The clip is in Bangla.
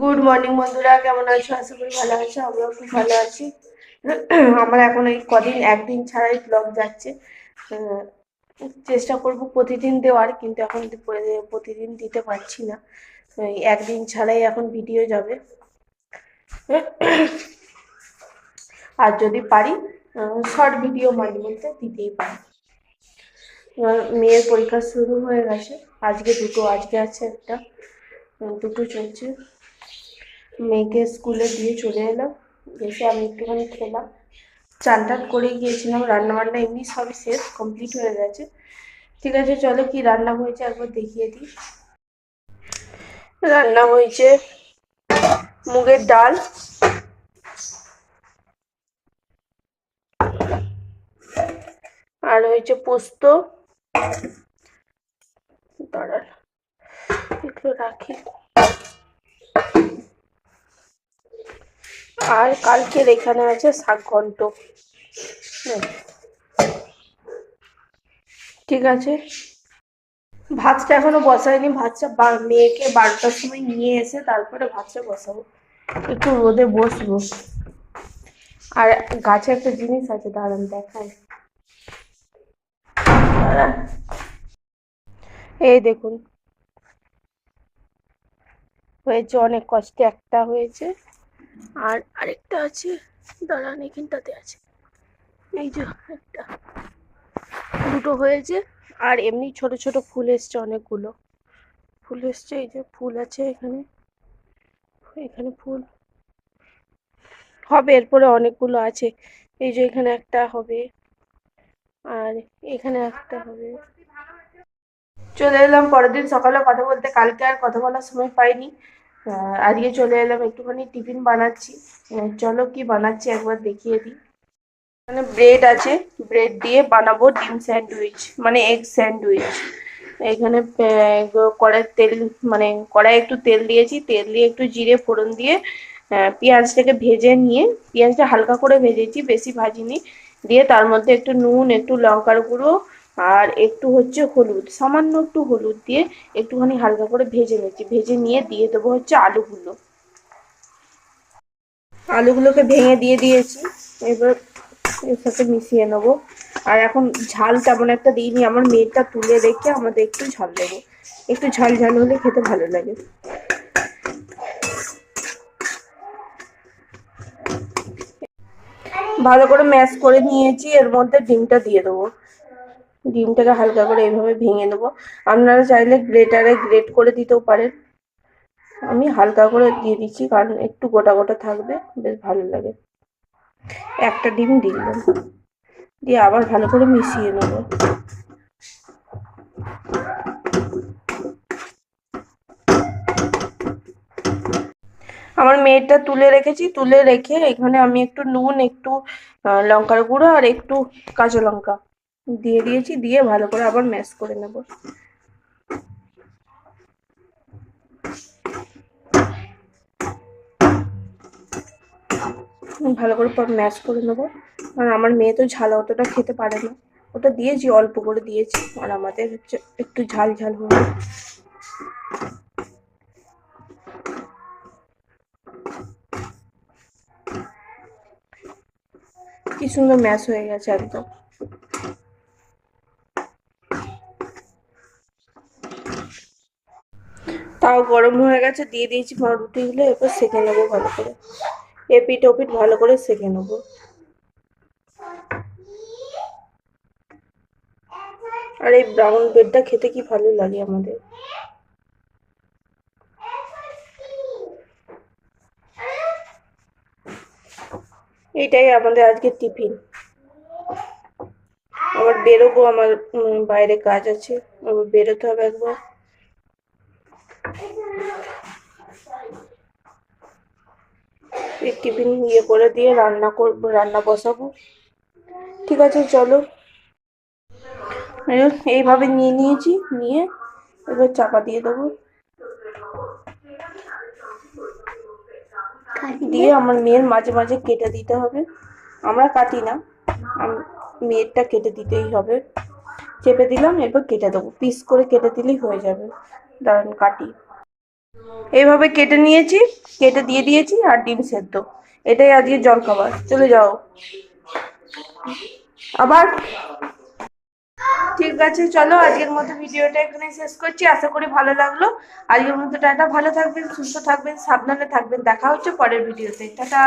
গুড মর্নিং বন্ধুরা, কেমন আছো? আশা করি ভালো আছো, আমরাও খুব ভালো আছি। আমার এখন এই কদিন, একদিন ছাড়াই ব্লগ যাচ্ছে। চেষ্টা করব প্রতিদিন দেওয়ার, কিন্তু এখন প্রতিদিন দিতে পারছি না। একদিন ছাড়াই এখন ভিডিও যাবে। আর যদি পারি শর্ট ভিডিও মাঝে মধ্যে দিতেই পারি। মেয়ের পরীক্ষা শুরু হয়ে গেছে। আজকে দুটো, আজকে আছে একটা। দুটো চলছে। মেয়েকে স্কুলে দিয়ে চলে এলাম। এসে আমি একটুখানি খেলাম। চান টান করে গিয়েছিলাম। রান্না বান্না এমনি সবই শেষ কমপ্লিট হয়ে গেছে। ঠিক আছে, চলো কি রান্না হয়েছে একবার দেখিয়ে দিই। রান্না হয়েছে মুগের ডাল। আর হয়েছে পোস্ত। দাঁড়ান। রাখি। আর কালকের এখানে আছে শাক ঘন্ট। ঠিক আছে। ভাতটা এখনও বসাইনি ভাতটা মেয়েকে বারোটার সময় নিয়ে এসে তারপরে ভাতটা বসাবো। একটু রোদে বসবো। আর গাছে একটা জিনিস আছে, দাঁড়ান দেখায় এই দেখুন হয়েছে, অনেক কষ্টে একটা হয়েছে। আর আরেকটা আছে, দাঁড়ান, এখানটাতে আছে। এই যে একটা দুটো হয়েছে, আর এমনি ছোট ছোট ফুল এসছে অনেকগুলো। ফুল এসছে, এই যে ফুল আছে এখানে। এখানে ফুল। হবে, এরপরে অনেকগুলো আছে। এই যে এখানে একটা হবে। আর এখানে একটা হবে। চলে এলাম, পরের দিন সকালে কথা বলতে, কালকে আর কথা বলার সময় পাইনি। আজকে চলে এলাম, একটুখানি টিফিন বানাচ্ছি। চলো কি বানাচ্ছি একবার দেখিয়ে দিই। মানে ব্রেড আছে, ব্রেড দিয়ে বানাবো ডিম স্যান্ডউইচ মানে এগ স্যান্ডউইচ। এখানে কড়াই তেল মানে কড়াই একটু তেল দিয়েছি, তেল দিয়ে একটু জিরে ফোড়ন দিয়ে পেঁয়াজটাকে ভেজে নিয়ে, পেঁয়াজটা হালকা করে ভেজেছি, বেশি ভাজিনি। দিয়ে তার মধ্যে একটু নুন, একটু লঙ্কার গুঁড়ো আর একটু হচ্ছে হলুদ, সামান্য একটু হলুদ দিয়ে একটুখানি হালকা করে ভেজে নিচ্ছি। ভেজে নিয়ে দিয়ে দেবো হচ্ছে আলুগুলো। আলুগুলোকে ভেঙে দিয়ে দিয়েছি, এবার এর সাথে মিশিয়ে নেব। আর এখন ঝাল তেমন একটা দিইনি, আমার মেয়েটা তুলে রেখে আমাদের একটু ঝাল দেবো। একটু ঝাল ঝাল হলে খেতে ভালো লাগে। ভালো করে ম্যাশ করে নিয়েছি, এর মধ্যে ডিমটা দিয়ে দেবো। ডিমটাকে হালকা করে এইভাবে ভেঙে নেব। আপনারা চাইলে গ্রেটারে গ্রেট করে দিতেও পারেন। আমি হালকা করে দিয়ে দিচ্ছি, কারণ একটু গোটা গোটা থাকবে, বেশ ভালো লাগে। একটা ডিম দিলাম। দিয়ে আবার ভালো করে মিশিয়ে নেব। আমার মেয়েটা তুলে রেখেছি, তুলে রেখে এখানে আমি একটু নুন, একটু লঙ্কার গুঁড়ো আর একটু কাঁচা লঙ্কা। দিয়ে দিয়েছি, দিয়ে ভালো করে আবার ম্যাশ করে নেব। ভালো করে পর ম্যাশ করে নেব। কারণ আমার মেয়ে তো ঝাল অতটা খেতে পারে না। ওটা দিয়েছি, অল্প করে দিয়েছি। আর আমাদের হচ্ছে একটু ঝাল ঝাল হবে কি সুন্দর ম্যাশ হয়ে গেছে একদম। তাও গরম হয়ে গেছে, দিয়ে দিয়েছি পাউরুটিগুলো এরপর সেঁকে নেব ভালো করে। এপিট ওপিট ভালো করে সেঁকে নেব। আর এই ব্রাউন ব্রেডটা খেতে কি ভালো লাগে আমাদের? এটাই আমাদের আজকে টিফিন। আবার বেরোবো, আমার বাইরে কাজ আছে, আবার বেরোতে হবে একবার। টিফিন ইয়ে করে দিয়ে রান্না করব, রান্না বসাবো। ঠিক আছে, চলো। এইভাবে নিয়ে নিয়েছি, নিয়ে এবার চাপা দিয়ে দেবো। দিয়ে আমার মেয়ের মাঝে মাঝে কেটে দিতে হবে। আমরা কাটি না মেয়েরটা কেটে দিতেই হবে। চেপে দিলাম, এরপর কেটে দেবো। পিস করে কেটে দিলেই হয়ে যাবে। দাঁড়ান, কাটি। এইভাবে কেটে নিয়েছি, কেটে দিয়ে দিয়েছি আর ডিম সেদ্ধ। এটাই আজকে জল খাবার। চলে যাও। আবার? ঠিক আছে, চলো আজকের মতো ভিডিওটা এখানে শেষ করছি। আশা করি ভালো লাগল। আজকের মতো টাটা। ভালো থাকবেন, সুস্থ থাকবেন, সাবধানে থাকবেন। দেখা হচ্ছে পরের ভিডিওতে। টাটা।